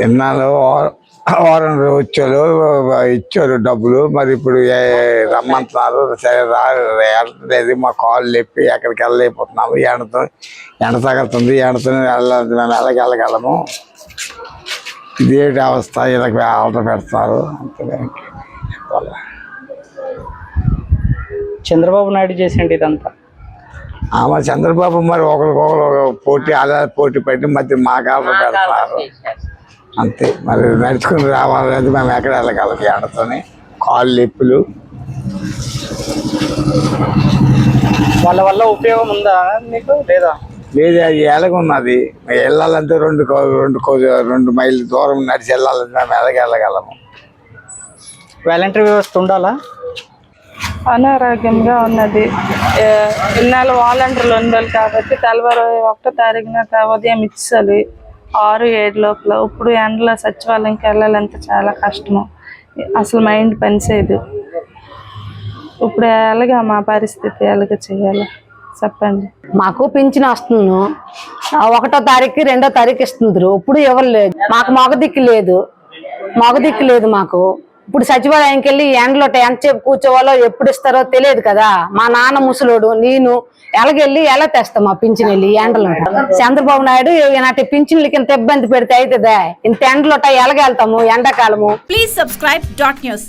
ఇన్నాళ్ళు వారం- వచ్చారు ఇచ్చారు డబ్బులు. మరి ఇప్పుడు రమ్మంటున్నారు సరే రా వెళ్ళలేదు మా కాళ్ళు లేపి ఎక్కడికి వెళ్ళలేకపోతున్నాము. ఎండతో ఎండ తగులుతుంది ఎండతో వెళ్ళాలి మేము వెళ్ళగలము? ఇదేంటి అవస్థ ఇలా ఆర్డర్ పెడతారు. అంతే చెప్పాలి. చంద్రబాబు నాయుడు చేసిండి ఇదంతా? ఆమె చంద్రబాబు మరి ఒకరికొకరు పోటీ అలా పోటీ పెట్టి మధ్య మా కాళ్ళు పెడతారు. అంతే. మరి నడుచుకుని రావాలంటే మేము ఎక్కడ వెళ్ళగలం ఎండతోని కాళ్ళు నొప్పులు. వాళ్ళ వల్ల ఉపయోగం ఉందా మీకు? లేదా? లేదు అది ఎలాగున్నది వెళ్ళాలంటే రెండు కో- రెండు కో- రెండు మైళ్ళు దూరం నడిచి వెళ్ళాలంటే మేము ఎలాగ వెళ్ళగలము వాలంటరీ వ్యవస్థ ఉండాలా? అనారోగ్యంగా ఉన్నది. ఇన్నాళ్ళు వాలంటీర్లు ఉండాలి కాబట్టి తెల్లవారు ఒకటో తారీఖున ఉదయం ఇచ్చాలి ఆరు ఏడు లోపల. ఇప్పుడు ఎండలో సచివాలయంకి వెళ్ళాలంటే చాలా కష్టము. అసలు మైండ్ పనిచేయదు. ఇప్పుడు ఎలాగా మా పరిస్థితి ఎలాగ చేయాలి చెప్పండి. మాకు పింఛన్ వస్తున్నాను ఒకటో తారీఖు రెండో తారీఖు ఇస్తుండ్రు ఇప్పుడు ఎవరు లేదు మాకు మగ దిక్కు లేదు. మగ దిక్కు లేదు మాకు. ఇప్పుడు సచివాలయానికి వెళ్ళి ఎండలో ఎంతసేపు కూర్చోవాలో ఎప్పుడు ఇస్తారో తెలియదు కదా. మా నాన్న ముసలోడు నేను ఎలాగెళ్ళి ఎలా తెస్తాం మా పింఛన్ వెళ్ళి ఎండలో చంద్రబాబు నాయుడు నాటి పింఛన్లకి ఇంత ఇబ్బంది పెడితే అవుతుందా ఇంత ఎండలో ఎలాగెళ్తాము? ఎండాకాలము. Please subscribe dot news